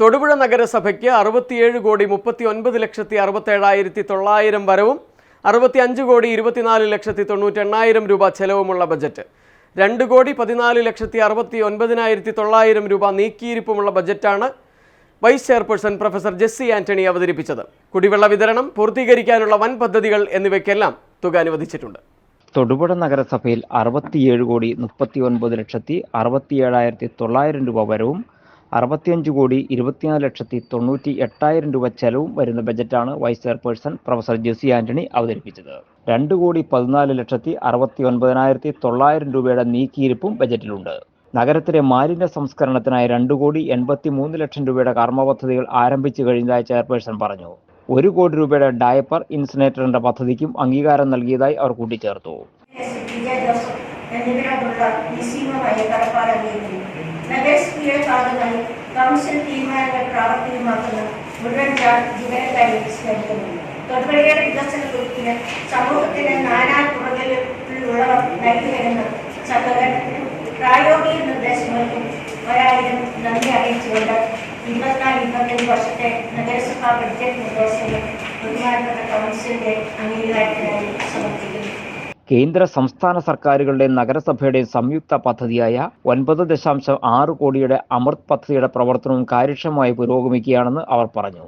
തൊടുപുഴ നഗരസഭയ്ക്ക് അറുപത്തിയേഴ് കോടി മുപ്പത്തി ഒൻപത് ലക്ഷത്തി അറുപത്തേഴായിരത്തി തൊള്ളായിരം വരവും അറുപത്തി അഞ്ച് കോടി ഇരുപത്തിനാല് ലക്ഷത്തി തൊണ്ണൂറ്റി എണ്ണായിരം രൂപ ചെലവുമുള്ള ബജറ്റ്. രണ്ട് കോടി പതിനാല് ലക്ഷത്തി അറുപത്തി ഒൻപതിനായിരത്തി തൊള്ളായിരം രൂപ നീക്കിയിരിപ്പുമുള്ള ബജറ്റാണ് vice chairperson professor Jessy Antony അവതരിപ്പിച്ചത്. കുടിവെള്ള വിതരണം പൂർത്തീകരിക്കാനുള്ള വൻ പദ്ധതികൾ എന്നിവയ്ക്കെല്ലാം തുക അനുവദിച്ചിട്ടുണ്ട്. തൊടുപുഴ നഗരസഭയിൽ അറുപത്തിയേഴ് കോടി മുപ്പത്തി ഒൻപത് ലക്ഷത്തി അറുപത്തിയേഴായിരത്തി തൊള്ളായിരം രൂപ വരവും അറുപത്തിയഞ്ച് കോടി ഇരുപത്തിനാല് ലക്ഷത്തി തൊണ്ണൂറ്റി എട്ടായിരം രൂപ ചെലവും വരുന്ന ബജറ്റാണ് vice chairperson professor Jessy Antony അവതരിപ്പിച്ചത്. രണ്ട് കോടി പതിനാല് ലക്ഷത്തി അറുപത്തി ഒൻപതിനായിരത്തി തൊള്ളായിരം രൂപയുടെ നീക്കിയിരിപ്പും ബജറ്റിലുണ്ട്. നഗരത്തിലെ മാലിന്യ സംസ്കരണത്തിനായി രണ്ട് കോടി എൺപത്തി മൂന്ന് ലക്ഷം രൂപയുടെ കർമ്മ പദ്ധതികൾ ആരംഭിച്ചു കഴിഞ്ഞതായി ചെയർപേഴ്സൺ പറഞ്ഞു. ഒരു കോടി രൂപയുടെ ഡയപ്പർ ഇൻസിനേറ്ററിന്റെ പദ്ധതിക്കും അംഗീകാരം നൽകിയതായി അവർ കൂട്ടിച്ചേർത്തു. നഗരസഭയുടെ ഭാഗമായി കൗൺസിൽ തീരുമാനങ്ങൾ പ്രാവർത്തികമാക്കുന്ന മുഴുവൻ ജീവനക്കാരെ സ്മരിക്കുന്നു തൊടുപുഴയുടെ വികസന കുറിപ്പിന് സമൂഹത്തിന് നാനാ തുറകളിലുള്ളവർ നൽകിവരുന്ന വരുന്ന സഹകരണത്തിനും പ്രായോഗിക നിർദ്ദേശങ്ങൾക്കും ഒരായിരം നന്ദി അറിയിച്ചുകൊണ്ട് ഇരുപത്തിനാല് ഇരുപത്തഞ്ച് വർഷത്തെ നഗരസഭാ ബഡ്ജറ്റ് നിർദ്ദേശങ്ങൾ ബഹുമാനപ്പെട്ട കൗൺസിലിന്റെ അംഗീകാരത്തിനായി സമർപ്പിക്കുന്നു. കേന്ദ്ര സംസ്ഥാന സർക്കാരുകളുടെയും നഗരസഭയുടെയും സംയുക്ത പദ്ധതിയായ ഒൻപത് ദശാംശം ആറ് കോടിയുടെ അമൃത് പദ്ധതിയുടെ പ്രവർത്തനവും കാര്യക്ഷമമായി പുരോഗമിക്കുകയാണെന്ന് അവർ പറഞ്ഞു.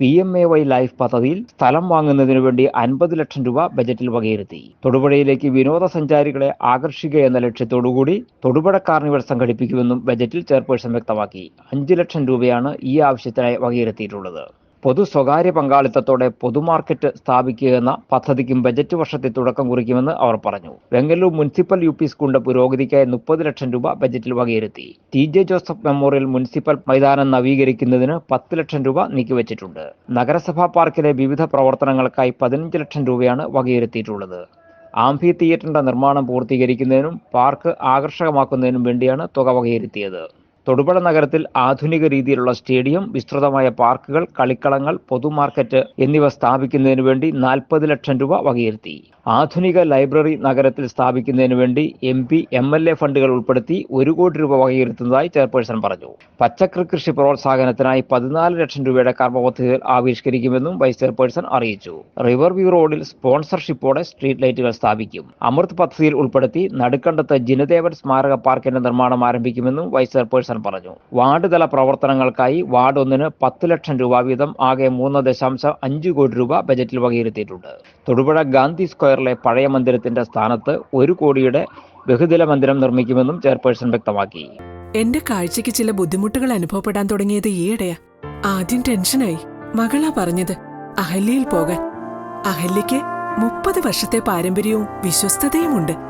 P M A Y life പദ്ധതിയിൽ സ്ഥലം വാങ്ങുന്നതിനു വേണ്ടി അൻപത് ലക്ഷം രൂപ ബജറ്റിൽ വകയിരുത്തി. തൊടുപുഴയിലേക്ക് വിനോദസഞ്ചാരികളെ ആകർഷിക്കുക എന്ന ലക്ഷ്യത്തോടുകൂടി തൊടുപുഴ കാർണിവൽ സംഘടിപ്പിക്കുമെന്നും ബജറ്റിൽ ചെയർപേഴ്സൺ വ്യക്തമാക്കി. അഞ്ച് ലക്ഷം രൂപയാണ് ഈ ആവശ്യത്തിനായി വകയിരുത്തിയിട്ടുള്ളത്. പൊതു സ്വകാര്യ പങ്കാളിത്തത്തോടെ പൊതുമാർക്കറ്റ് സ്ഥാപിക്കുക എന്ന പദ്ധതിക്കും ബജറ്റ് വർഷത്തിൽ തുടക്കം കുറിക്കുമെന്ന് അവർ പറഞ്ഞു. വെങ്ങല്ലൂർ മുനിസിപ്പൽ യു പി സ്കൂളിന്റെ പുരോഗതിക്കായി മുപ്പത് ലക്ഷം രൂപ ബജറ്റിൽ വകയിരുത്തി. T J Joseph memorial municipal മൈതാനം നവീകരിക്കുന്നതിന് പത്ത് ലക്ഷം രൂപ നീക്കിവച്ചിട്ടുണ്ട്. നഗരസഭാ പാർക്കിലെ വിവിധ പ്രവർത്തനങ്ങൾക്കായി പതിനഞ്ച് ലക്ഷം രൂപയാണ് വകയിരുത്തിയിട്ടുള്ളത്. ആംഫി തിയേറ്ററിന്റെ നിർമ്മാണം പൂർത്തീകരിക്കുന്നതിനും പാർക്ക് ആകർഷകമാക്കുന്നതിനും വേണ്ടിയാണ് തുക വകയിരുത്തിയത്. തൊടുപുഴ നഗരത്തിൽ ആധുനിക രീതിയിലുള്ള സ്റ്റേഡിയം വിസ്തൃതമായ പാർക്കുകൾ കളിക്കളങ്ങൾ പൊതുമാർക്കറ്റ് എന്നിവ സ്ഥാപിക്കുന്നതിനു വേണ്ടി നാൽപ്പത് ലക്ഷം രൂപ വകയിരുത്തി. ആധുനിക ലൈബ്രറി നഗരത്തിൽ സ്ഥാപിക്കുന്നതിനു വേണ്ടി M P M L A ഫണ്ടുകൾ ഉൾപ്പെടുത്തി ഒരു കോടി രൂപ വകയിരുത്തുന്നതായി ചെയർപേഴ്സൺ പറഞ്ഞു. പച്ചക്കറി കൃഷി പ്രോത്സാഹനത്തിനായി പതിനാല് ലക്ഷം രൂപയുടെ കർമ്മ പദ്ധതികൾ ആവിഷ്കരിക്കുമെന്നും വൈസ് ചെയർപേഴ്സൺ അറിയിച്ചു. റിവർ വ്യൂ റോഡിൽ സ്പോൺസർഷിപ്പോടെ സ്ട്രീറ്റ് ലൈറ്റുകൾ സ്ഥാപിക്കും. അമൃത് പദ്ധതിയിൽ ഉൾപ്പെടുത്തി നടുക്കണ്ടത്ത് ജിനദേവൻ സ്മാരക പാർക്കിന്റെ നിർമ്മാണം ആരംഭിക്കുമെന്നും വൈസ് ചെയർപേഴ്സൺ പറഞ്ഞു. വാർഡ് തല പ്രവർത്തനങ്ങൾക്കായി വാർഡ് ഒന്നിന് പത്ത് ലക്ഷം രൂപ വീതം ആകെ മൂന്ന് ദശാംശം അഞ്ച് കോടി രൂപ ബജറ്റിൽ വകയിരുത്തിയിട്ടുണ്ട്. തൊടുപുഴ ഗാന്ധി സ്ക്വയറിലെ പഴയ മന്ദിരത്തിന്റെ സ്ഥാനത്ത് ഒരു കോടിയുടെ ബഹുതല മന്ദിരം നിർമ്മിക്കുമെന്നും ചെയർപേഴ്സൺ വ്യക്തമാക്കി. എന്റെ കാഴ്ചയ്ക്ക് ചില ബുദ്ധിമുട്ടുകൾ അനുഭവപ്പെടാൻ തുടങ്ങിയത് ഈയിടെയാ. ആദ്യം ടെൻഷനായി. മകളാ പറഞ്ഞത് അഹല്യയിൽ പോകാൻ. അഹല്യയ്ക്ക് മുപ്പത് വർഷത്തെ പാരമ്പര്യവും വിശ്വസ്തതയുമുണ്ട്.